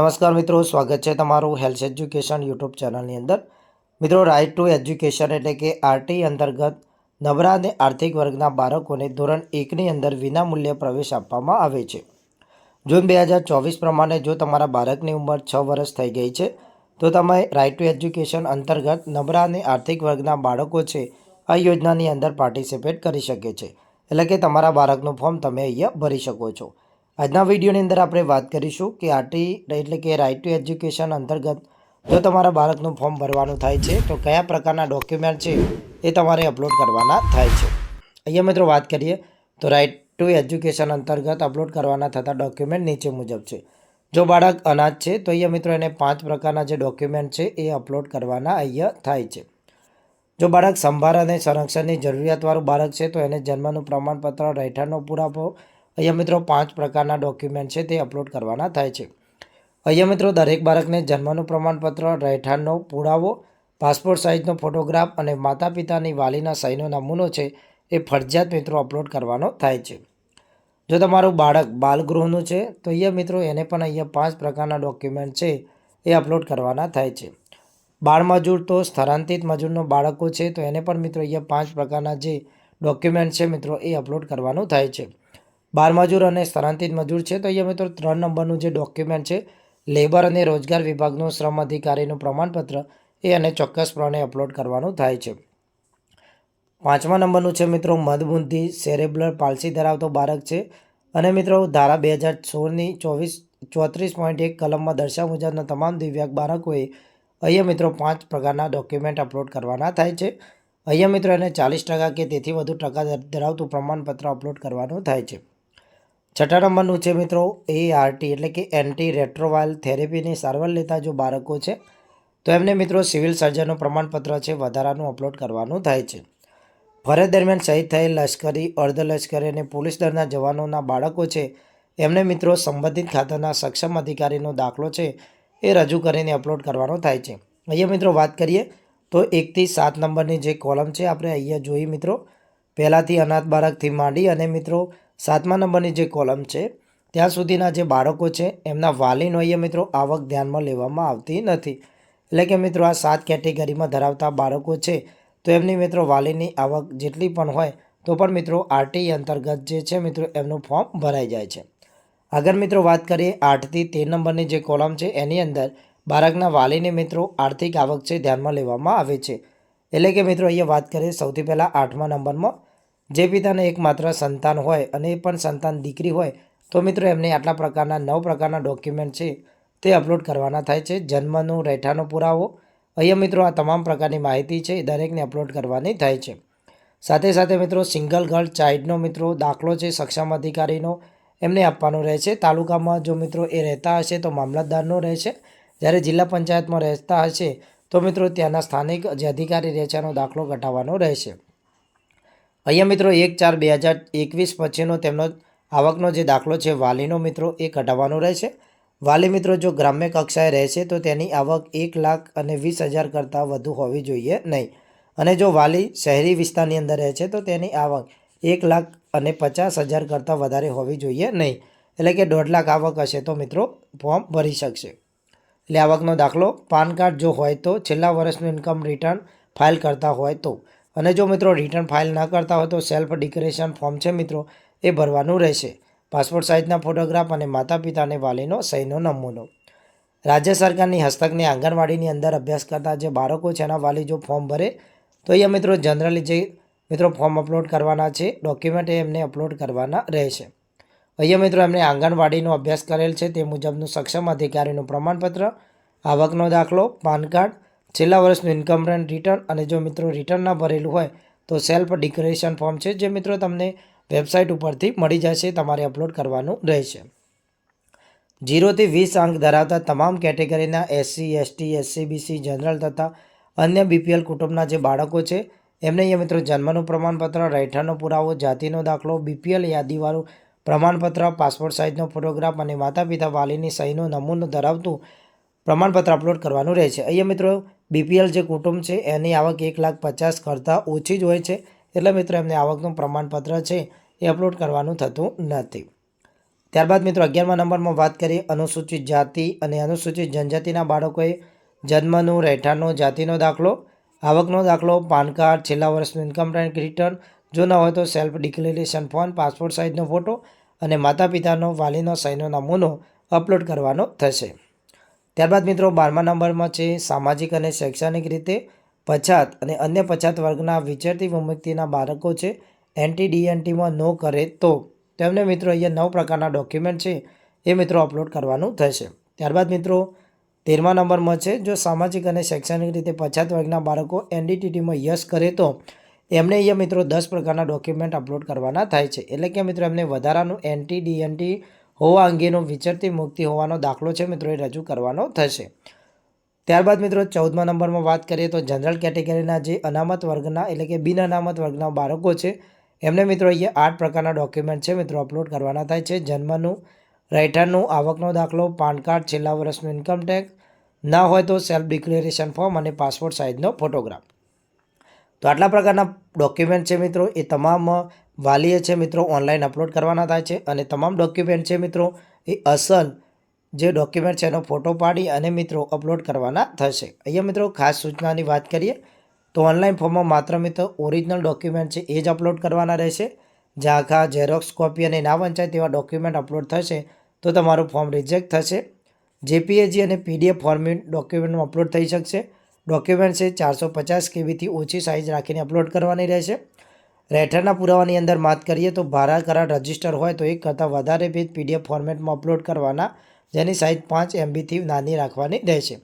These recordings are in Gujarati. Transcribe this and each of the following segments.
નમસ્કાર મિત્રો, સ્વાગત છે તમારું હેલ્થ એજ્યુકેશન યુટ્યુબ ચેનલની અંદર. મિત્રો રાઇટ ટુ એજ્યુકેશન એટલે કે આરટી અંતર્ગત નબળા અને આર્થિક વર્ગના બાળકોને ધોરણ એકની અંદર વિનામૂલ્યે પ્રવેશ આપવામાં આવે છે. જૂન બે હજાર ચોવીસ પ્રમાણે જો તમારા બાળકની ઉંમર છ વર્ષ થઈ ગઈ છે, તો તમે રાઇટ ટુ એજ્યુકેશન અંતર્ગત નબળા અને આર્થિક વર્ગના બાળકો છે, આ યોજનાની અંદર પાર્ટિસિપેટ કરી શકે છે. એટલે કે તમારા બાળકનું ફોર્મ તમે અહીંયા ભરી શકો છો. આજના વિડીયોની અંદર આપણે વાત કરીશું કે આરટી એટલે કે રાઇટ ટુ એજ્યુકેશન અંતર્ગત જો તમારા બાળકનું ફોર્મ ભરવાનું થાય છે, તો કયા પ્રકારના ડોક્યુમેન્ટ છે એ તમારે અપલોડ કરવાના થાય છે. અહીંયા મિત્રો વાત કરીએ, તો રાઇટ ટુ એજ્યુકેશન અંતર્ગત અપલોડ કરવાના થતા ડોક્યુમેન્ટ નીચે મુજબ છે. જો બાળક અનાજ છે, તો અહીંયા મિત્રો એને પાંચ પ્રકારના જે ડોક્યુમેન્ટ છે એ અપલોડ કરવાના અહીંયા થાય છે. જો બાળક સંભાળ અને સંરક્ષણની જરૂરિયાતવાળું બાળક છે, તો એને જન્મનું પ્રમાણપત્ર, રહેઠાણનો પુરાવો અહીંયા મિત્રો પાંચ પ્રકારના ડોક્યુમેન્ટ છે તે અપલોડ કરવાના થાય છે. અહીંયા મિત્રો દરેક બાળકને જન્મનું પ્રમાણપત્ર, રહેઠાણનો પુરાવો પાસપોર્ટ સાઇઝનો ફોટોગ્રાફ અને માતા પિતાની વાલીના સહીનો નમૂનો છે એ ફરજિયાત મિત્રો અપલોડ કરવાનો થાય છે. જો તમારું બાળક બાલગૃહનું છે, તો અહીંયા મિત્રો એને પણ અહીંયા પાંચ પ્રકારના ડોક્યુમેન્ટ છે એ અપલોડ કરવાના થાય છે. બાળમજૂર તો સ્થળાંતરિત મજૂરનો બાળકો છે, તો એને પણ મિત્રો અહીંયા પાંચ પ્રકારના જે ડોક્યુમેન્ટ છે મિત્રો એ અપલોડ કરવાનું થાય છે. બાળમજૂર અને સ્થળાંતરિત મજૂર છે. તો અહીંયા મિત્રો ત્રણ નંબરનું જે ડોક્યુમેન્ટ છે લેબર અને રોજગાર વિભાગનું શ્રમ અધિકારીનું પ્રમાણપત્ર, એ અને ચોક્કસપણે અપલોડ કરવાનું થાય છે. પાંચમા નંબરનું છે મિત્રો મદબુદ્ધિ સેરેબ્લર પાલસી ધરાવતો બાળક છે. અને મિત્રો, ધારા બે હજાર સોળની ચોવીસ, ચોત્રીસ પોઈન્ટ એક કલમમાં દર્શાવ મુજબના તમામ દિવ્યાંગ બાળકોએ અહીંયા મિત્રો પાંચ પ્રકારના ડોક્યુમેન્ટ અપલોડ કરવાના થાય છે. અહીંયા મિત્રો એને ચાલીસ ટકા કે તેથી વધુ ટકા ધરાવતું પ્રમાણપત્ર અપલોડ કરવાનું થાય છે. છઠ્ઠા નંબરનું છે મિત્રો એ આરટી એટલે કે એન્ટી રેટ્રોવાયલ થેરેપીની સારવાર લેતા જો બાળકો છે, તો એમને મિત્રો સિવિલ સર્જનનું પ્રમાણપત્ર છે, વધારાનું અપલોડ કરવાનું થાય છે. ફરજ દરમિયાન શહીદ થયેલ લશ્કરી, અર્ધ લશ્કરી અને પોલીસ દળના જવાનોના બાળકો છે, એમને મિત્રો સંબંધિત ખાતાના સક્ષમ અધિકારીનો દાખલો છે, એ રજૂ કરીને અપલોડ કરવાનો થાય છે. અહીંયા મિત્રો વાત કરીએ, તો એકથી સાત નંબરની જે કોલમ છે, આપણે અહીંયા જોઈએ મિત્રો, પહેલાંથી અનાથ બાળકથી માંડી અને મિત્રો સાતમા નંબરની જે કોલમ છે, ત્યાં સુધીના જે બાળકો છે, એમના વાલીનો અહીંયા મિત્રો આવક ધ્યાનમાં લેવામાં આવતી નથી. એટલે કે મિત્રો આ સાત કેટેગરીમાં ધરાવતા બાળકો છે, તો એમની મિત્રો વાલીની આવક જેટલી પણ હોય, તો પણ મિત્રો આરટી અંતર્ગત જે છે મિત્રો એમનું ફોર્મ ભરાઈ જાય છે. આગળ મિત્રો વાત કરીએ આઠથી તેર નંબરની જે કોલમ છે, એની અંદર બાળકના વાલીની મિત્રો આર્થિક આવક છે, ધ્યાનમાં લેવામાં આવે છે. એટલે કે મિત્રો અહીંયા વાત કરીએ સૌથી પહેલાં આઠમા નંબરમાં જે પિતાને એકમાત્ર સંતાન હોય અને એ પણ સંતાન દીકરી હોય, તો મિત્રો એમને આટલા પ્રકારના નવ પ્રકારના ડોક્યુમેન્ટ છે તે અપલોડ કરવાના થાય છે. જન્મનું, રહેઠાણનો પુરાવો. અહીંયા મિત્રો આ તમામ પ્રકારની માહિતી છે, એ દરેકને અપલોડ કરવાની થાય છે. સાથે સાથે મિત્રો સિંગલ ગર્લ ચાઇલ્ડનો મિત્રો દાખલો છે, સક્ષમ અધિકારીનો. એમને આપવાનો રહે છે. તાલુકામાં જો મિત્રો એ રહેતા હશે તો મામલતદારનો રહેશે જ્યારે જિલ્લા પંચાયતમાં રહેતા હશે તો મિત્રો ત્યાંના સ્થાનિક જે અધિકારી રહે છે એનો દાખલો ઘટાડવાનો રહેશે અહીંયા મિત્રો એક ચાર બે હજાર એકવીસ પછીનો તેમનો આવકનો જે દાખલો છે, વાલીનો મિત્રો, એ ઘટાડવાનો રહેશે. વાલી મિત્રો જો ગ્રામ્ય કક્ષાએ રહેશે, તો તેની આવક એક લાખ અને વીસ હજાર કરતાં વધુ હોવી જોઈએ નહીં. અને જો વાલી શહેરી વિસ્તારની અંદર રહે છે, તો તેની આવક એક લાખ અને પચાસ હજાર કરતાં વધારે હોવી જોઈએ નહીં. એટલે કે દોઢ લાખ આવક હશે તો મિત્રો ફોર્મ ભરી શકશે. એટલે આવકનો દાખલો, પાન કાર્ડ જો હોય તો, છેલ્લા વર્ષનું ઇન્કમ રિટર્ન ફાઇલ કરતા હોય તો. અને જો મિત્રો રિટર્ન ફાઇલ ન કરતા હોય તો સેલ્ફ ડિક્લેરેશન ફોર્મ છે મિત્રો, એ ભરવાનું રહેશે. પાસપોર્ટ સાઇઝના ફોટોગ્રાફ અને માતા પિતાને વાલીનો, સહીનો નમૂનો. રાજ્ય સરકારની હસ્તકની આંગણવાડીની અંદર અભ્યાસ કરતા જે બાળકો છે એના વાલી જો ફોર્મ ભરે, તો અહીંયા મિત્રો જનરલી જે મિત્રો ફોર્મ અપલોડ કરવાના છે ડોક્યુમેન્ટ એમને અપલોડ કરવાના રહેશે. અહીંયા મિત્રો એમણે આંગણવાડીનો અભ્યાસ કરેલ છે, તે મુજબનું સક્ષમ અધિકારીનું પ્રમાણપત્ર, આવકનો દાખલો, પાન કાર્ડ છેલ્લા વર્ષનું ઇન્કમ રિટર્ન અને જો મિત્રો રિટર્ન ના ભરેલું હોય, તો સેલ્ફ ડિક્લેરેશન ફોર્મ છે, જે મિત્રો તમને વેબસાઇટ ઉપરથી મળી જશે, તમારે અપલોડ કરવાનું રહેશે. જીરોથી વીસ અંક ધરાવતા તમામ કેટેગરીના એસસી એસટી એસસીબીસી જનરલ તથા અન્ય બીપીએલ કુટુંબના જે બાળકો છે, એમને અહીંયા મિત્રો જન્મનું પ્રમાણપત્ર, રહેઠાણનો પુરાવો, જાતિનો દાખલો બીપીએલ યાદીવાળું પ્રમાણપત્ર પાસપોર્ટ સાઇઝનો ફોટોગ્રાફ અને માતા પિતા વાલીની સહીનો નમૂનો ધરાવતું પ્રમાણપત્ર અપલોડ કરવાનું રહે છે. અહીંયા મિત્રો બીપીએલ જે કુટુંબ છે, એની આવક એક લાખ પચાસ કરતાં ઓછી જ હોય છે. એટલે મિત્રો એમને આવકનું પ્રમાણપત્ર છે એ અપલોડ કરવાનું થતું નથી. ત્યારબાદ મિત્રો અગિયારમા નંબરમાં વાત કરીએ. અનુસૂચિત જાતિ અને અનુસૂચિત જનજાતિના બાળકોએ જન્મનું, રહેઠાણનો, જાતિનો દાખલો, આવકનો દાખલો, પાન કાર્ડ, છેલ્લા વર્ષનું ઇન્કમ ટેક્સ રિટર્ન જો ન હોય તો સેલ્ફ ડિક્લેરેશન ફોર્મ પાસપોર્ટ સાઇઝનો ફોટો અને માતા પિતાનો વાલીનો, સહીનો નમૂનો અપલોડ કરવાનો થશે. ત્યારબાદ મિત્રો બારમા નંબરમાં છે સામાજિક અને શૈક્ષણિક રીતે પછાત અને અન્ય પછાત વર્ગના વિચરતી વિમુક્તિના બાળકો છે. એનટી ડીએનટીમાં નો કરે તો. તેમને મિત્રો અહીંયા નવ પ્રકારના ડોક્યુમેન્ટ છે, એ મિત્રો અપલોડ કરવાનું થશે. ત્યારબાદ મિત્રો તેરમા નંબરમાં છે, જો સામાજિક અને શૈક્ષણિક રીતે પછાત વર્ગના બાળકો એનડીટીટીમાં યસ કરે તો, એમને અહીંયા મિત્રો દસ પ્રકારના ડોક્યુમેન્ટ અપલોડ કરવાના થાય છે. એટલે કે મિત્રો એમને વધારાનું એનટી ડીએનટી હોવા અંગેનો વિચરતી મુક્તિ હોવાનો દાખલો છે મિત્રો, એ રજૂ કરવાનો થશે. ત્યારબાદ મિત્રો, ચૌદમા નંબરમાં વાત કરીએ તો જનરલ કેટેગરીના જે અનામત વર્ગના એટલે કે બિન અનામત વર્ગના બાળકો છે, એમને મિત્રો અહીંયા આઠ પ્રકારના ડોક્યુમેન્ટ છે મિત્રો અપલોડ કરવાના થાય છે. જન્મનું, રહેઠાણનું, આવકનો દાખલો, પાન કાર્ડ, છેલ્લા વર્ષનું ઇન્કમ ટેક્સ ના હોય તો સેલ્ફ ડિક્લેરેશન ફોર્મ અને પાસપોર્ટ સાઇઝનો ફોટોગ્રાફ તો આટલા પ્રકારના ડોક્યુમેન્ટ છે મિત્રો, એ તમામ વાલીએ છે મિત્રો ઓનલાઈન અપલોડ કરવાના થાય છે અને તમામ ડોક્યુમેન્ટ છે મિત્રો એ અસલ જે ડોક્યુમેન્ટ છે એનો ફોટો પાડી અને મિત્રો અપલોડ કરવાના થશે. અહીંયા મિત્રો ખાસ સૂચનાની વાત કરીએ તો ઓનલાઈન ફોર્મમાં માત્ર મિત્રો ઓરિજિનલ ડોક્યુમેન્ટ છે એ જ અપલોડ કરવાના રહેશે. ઝાંખા ઝેરોક્સ કોપી અને ના વંચાય તેવા ડોક્યુમેન્ટ અપલોડ થશે તો તમારું ફોર્મ રિજેક્ટ થશે. જેપીએજી અને પીડીએફ ફોર્મેટ ડોક્યુમેન્ટમાં અપલોડ થઈ શકશે. ડોક્યુમેન્ટ છે ચારસો પચાસ કેબીથી ઓછી સાઇઝ રાખીને અપલોડ કરવાની રહેશે. રહેઠાણના પુરાવાની અંદર વાત કરીએ તો ભાડા કરાર રજિસ્ટર હોય તો એક કરતાં વધારે પેજ પીડીએફ ફોર્મેટમાં અપલોડ કરવાના, જેની સાઇઝ પાંચ એમબીથી નાની રાખવાની રહેશે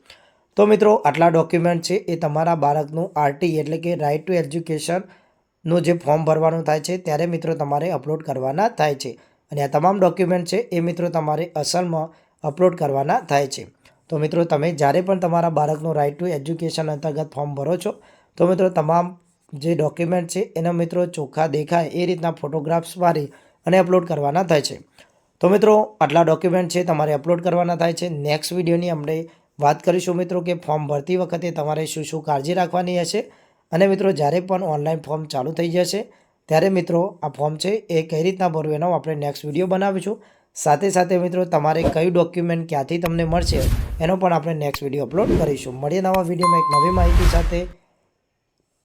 તો મિત્રો, આટલા ડોક્યુમેન્ટ છે, એ તમારા બાળકનું આરટી એટલે કે રાઇટ ટુ એજ્યુકેશનનું જે ફોર્મ ભરવાનું થાય છે, ત્યારે મિત્રો તમારે અપલોડ કરવાના થાય છે. અને આ તમામ ડોક્યુમેન્ટ છે, એ મિત્રો તમારે અસલમાં અપલોડ કરવાના થાય છે. તો મિત્રો, તમે જ્યારે પણ તમારા બાળકનું રાઇટ ટુ એજ્યુકેશન અંતર્ગત ફોર્મ ભરો છો, તો મિત્રો તમામ જે ડોક્યુમેન્ટ છે, એના મિત્રો ચોખ્ખા દેખાય એ રીતના ફોટોગ્રાફ્સ મારી અને અપલોડ કરવાના થાય છે. તો મિત્રો, આટલા ડોક્યુમેન્ટ છે, તમારે અપલોડ કરવાના થાય છે. નેક્સ્ટ વિડીયોની આપણે વાત કરીશું મિત્રો કે ફોર્મ ભરતી વખતે તમારે શું શું કાળજી રાખવાની હશે અને મિત્રો, જ્યારે પણ ઓનલાઈન ફોર્મ ચાલુ થઈ જશે, ત્યારે મિત્રો, આ ફોર્મ છે, એ કઈ રીતના ભરવું એનો આપણે નેક્સ્ટ વીડિયો બનાવીશું. સાથે સાથે મિત્રો, તમારે કયું ડોક્યુમેન્ટ ક્યાંથી તમને મળશે એનો પણ આપણે નેક્સ્ટ વીડિયો અપલોડ કરીશું. મળીએ નવા વિડીયોમાં એક નવી માહિતી સાથે.